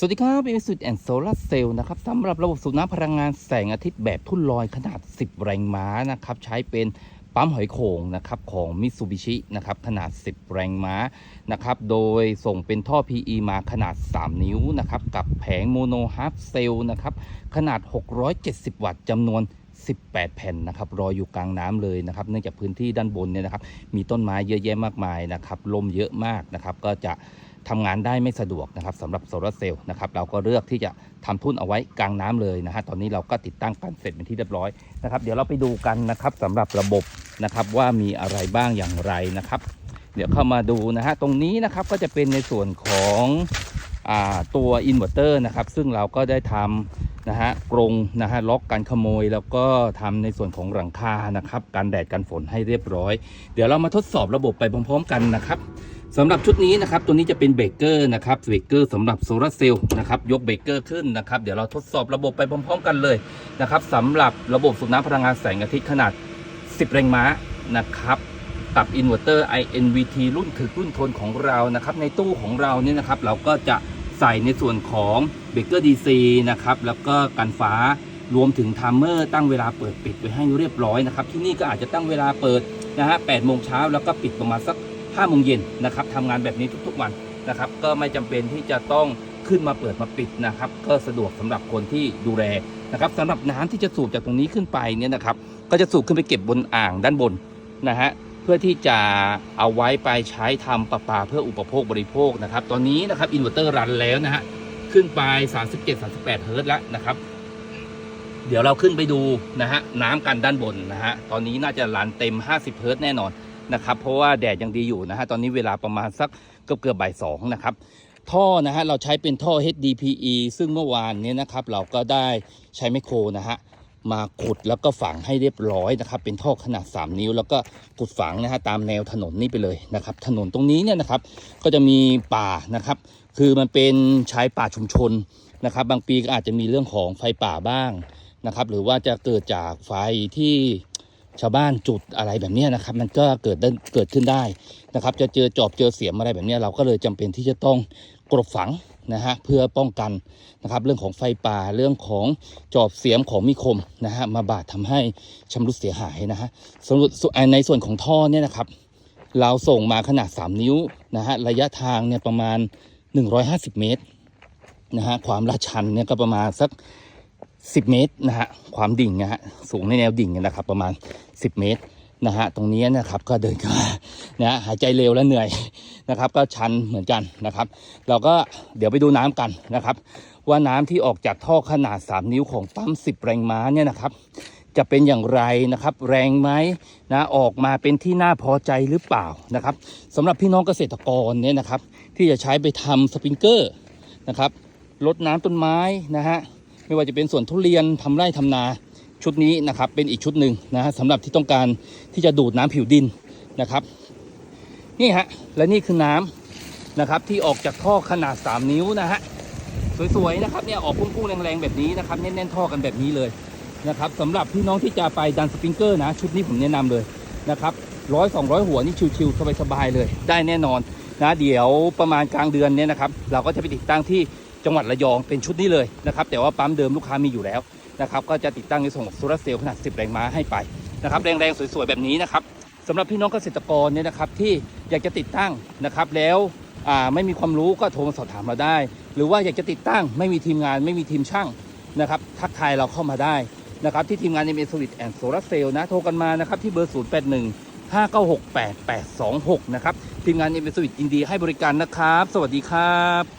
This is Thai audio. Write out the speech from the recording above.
สวัสดีครับเอสุดแอนโซลาเซลล์นะครับสำหรับระบบสูบน้ำพลังงานแสงอาทิตย์แบบทุ่นลอยขนาด 10 แรงม้านะครับ ใช้เป็นปั๊มหอยโข่งนะครับของมิ t ซูบิชินะครับขนาด 10 แรงม้านะครับ โดยส่งเป็นท่อ PE มาขนาด 3 นิ้วนะครับ กับแผงโมโนฮาร์ฟเซลล์นะครับ ขนาด 670 วัตต์จำนวน 18 แผ่นนะครับรออยู่กลางน้ำเลยนะครับ เนื่องจากพื้นที่ด้านบนเนี่ยนะครับ มีต้นไม้เยอะแยะมากมายนะครับลมเยอะมากนะครับ ก็จะ ทำงานได้ไม่สะดวกนะครับสำหรับโซลาร์เซลล์นะครับเราก็เลือกที่จะทำทุ่นเอาไว้กลางน้ำเลยนะฮะตอนนี้เราก็ติดตั้งกันเสร็จเป็นที่เรียบร้อยนะครับ เดี๋ยวเราไปดูกันนะครับสำหรับระบบนะครับว่ามีอะไรบ้างอย่างไรนะครับ เดี๋ยวเข้ามาดูนะฮะตรงนี้นะครับก็จะเป็นในส่วนของอตัวอินเวอร์เตอร์นะครับซึ่งเราก็ได้ทำนะฮะกรงนะฮะล็อกการขโมย แล้วก็ทำในส่วนของหลังคานะครับกันแดดกันฝนให้เรียบร้อย เดี๋ยวเรามาทดสอบระบบไปพร้อม ๆ กันนะครับ สำหรับชุดนี้นะครับตัวนี้จะเป็นเบรกเกอร์นะครับเบรกเกอร์สำหรับโซลาร์เซลล์นะครับยกเบรกเกอร์ขึ้นนะครับเดี๋ยวเราทดสอบระบบไปพร้อม ๆ กันเลยนะครับสำหรับระบบสูบน้ำพลังงานแสงอาทิตย์ขนาด 10 แรงม้านะครับกับอินเวอร์เตอร์ INVT รุ่นถึกรุ่นทนของเรานะครับในตู้ของเราเนี่ยนะครับเราก็จะใส่ในส่วนของเบรกเกอร์ DC นะครับแล้วก็กันฟ้ารวมถึงไทม์เมอร์ตั้งเวลาเปิดปิดไว้ให้เรียบร้อยนะครับที่นี่ก็อาจจะตั้งเวลาเปิดนะฮะ8โมงเช้าแล้วก็ปิดประมาณสัก 5โมงเย็นนะครับทำงานแบบนี้ทุกๆวันนะครับ ก็ไม่จำเป็นที่จะต้องขึ้นมาเปิดมาปิดนะครับ ก็สะดวกสำหรับคนที่ดูแลนะครับสำหรับน้ำที่จะสูบจากตรงนี้ขึ้นไปเนี่ยนะครับ ก็จะสูบขึ้นไปเก็บบนอ่างด้านบนนะฮะเพื่อที่จะเอาไว้ไปใช้ทำประปาเพื่ออุปโภคบริโภคนะครับ ตอนนี้นะครับอินเวอร์เตอร์รันแล้วนะฮะขึ้นไป 37-38 เฮิร์ตแล้วนะครับ เดี๋ยวเราขึ้นไปดูนะฮะน้ำกันด้านบนนะฮะตอนนี้น่าจะรันเต็ม 50 เฮิร์ตแน่นอน นะครับ เพราะว่าแดดยังดีอยู่นะฮะตอนนี้เวลาประมาณสักเกือบเกือบบ่ายสองนะครับท่อนะฮะเราใช้เป็นท่อ HDPE ซึ่งเมื่อวานเนี้นะครับเราก็ได้ใช้ไมโครนะฮะมาขุดแล้วก็ฝังให้เรียบร้อยนะครับ เป็นท่อขนาด 3 นิ้ว แล้วก็ขุดฝังนะฮะตามแนวถนนนี่ไปเลยนะครับ ถนนตรงนี้เนี่ยนะครับ ก็จะมีป่านะครับ คือมันเป็นชายป่าชุมชนนะครับ บางปีก็อาจจะมีเรื่องของไฟป่าบ้างนะครับ หรือว่าจะเกิดจากไฟที่ ชาวบ้านจุดอะไรแบบนี้นะครับ มันก็เกิดเกิดขึ้นได้นะครับ จะเจอจอบเจอเสียมอะไรแบบนี้เราก็เลยจำเป็นที่จะต้องกรบฝังนะฮะเพื่อป้องกันนะครับเรื่องของไฟป่าเรื่องของจอบเสียมของมีคมนะฮะมาบาดทำให้ชำรุดเสียหายนะฮะสำหรับส่วนในส่วนของท่อเนี่ยนะครับ เราส่งมาขนาด 3 นิ้วนะฮะระยะทางเนี่ยประมาณ 150 เมตรนะฮะความลาดชันเนี่ยก็ประมาณสัก 10 เมตรนะฮะความดิ่งนะฮะสูงในแนวดิ่งนะครับ ประมาณ 10 เมตรนะฮะตรงนี้นะครับก็เดินขึ้นมานะฮะหายใจเร็วและเหนื่อยนะครับ ก็ชันเหมือนกันนะครับ เราก็เดี๋ยวไปดูน้ำกันนะครับ ว่าน้ำที่ออกจากท่อขนาด 3 นิ้วของปั๊ม 10 แรงม้าเนี่ยนะครับ จะเป็นอย่างไรนะครับ แรงไหมนะออกมาเป็นที่น่าพอใจหรือเปล่านะครับสำหรับพี่น้องเกษตรกรเนี่ยนะครับ ที่จะใช้ไปทำสปริงเกอร์นะครับลดน้ำต้นไม้นะฮะ ไม่ว่าจะเป็นสวนทุเรียนทำไร่ทำนาชุดนี้นะครับเป็นอีกชุดหนึ่งนะฮะสำหรับที่ต้องการที่จะดูดน้ำผิวดินนะครับ นี่ฮะและนี่คือน้ำนะครับที่ออกจากท่อขนาด 3 นิ้วนะฮะสวยๆนะครับเนี่ยออกพุ่งๆแรงๆแบบนี้นะครับแน่นๆท่อกันแบบนี้เลยนะครับสำหรับพี่น้องที่จะไปดันสปริงเกอร์นะชุดนี้ผมแนะนำเลยนะครับร้อยสองร้อยหัวนี่ชิวๆสบายๆเลย ได้แน่นอนนะเดี๋ยวประมาณกลางเดือนเนี้นะครับ เราก็จะไปติดตั้งที่ จังหวัดระยองเป็นชุดนี้เลยนะครับแต่ว่าปั๊มเดิมลูกค้ามีอยู่แล้วนะครับก็จะติดตั้งในส่วนของโซลาร์เซลล์ขนาด 10 แรงม้าให้ไปนะครับแรงๆสวยๆแบบนี้นะครับสำหรับพี่น้องเกษตรกรเนี่ยนะครับที่อยากจะติดตั้งนะครับแล้วไม่มีความรู้ก็โทรมาสอบถามเราได้ หรือว่าอยากจะติดตั้งไม่มีทีมงานไม่มีทีมช่างนะครับทักทายเราเข้ามาได้นะครับที่ทีมงาน m อ Solid and Solar Cell นะโทรกันมานะครับที่เบอร์ 0 8 1 5 9 6 8 8 2 6 นะครับทีมงาน m อ Solid ยินดีให้บริการนะครับ สวัสดีครับ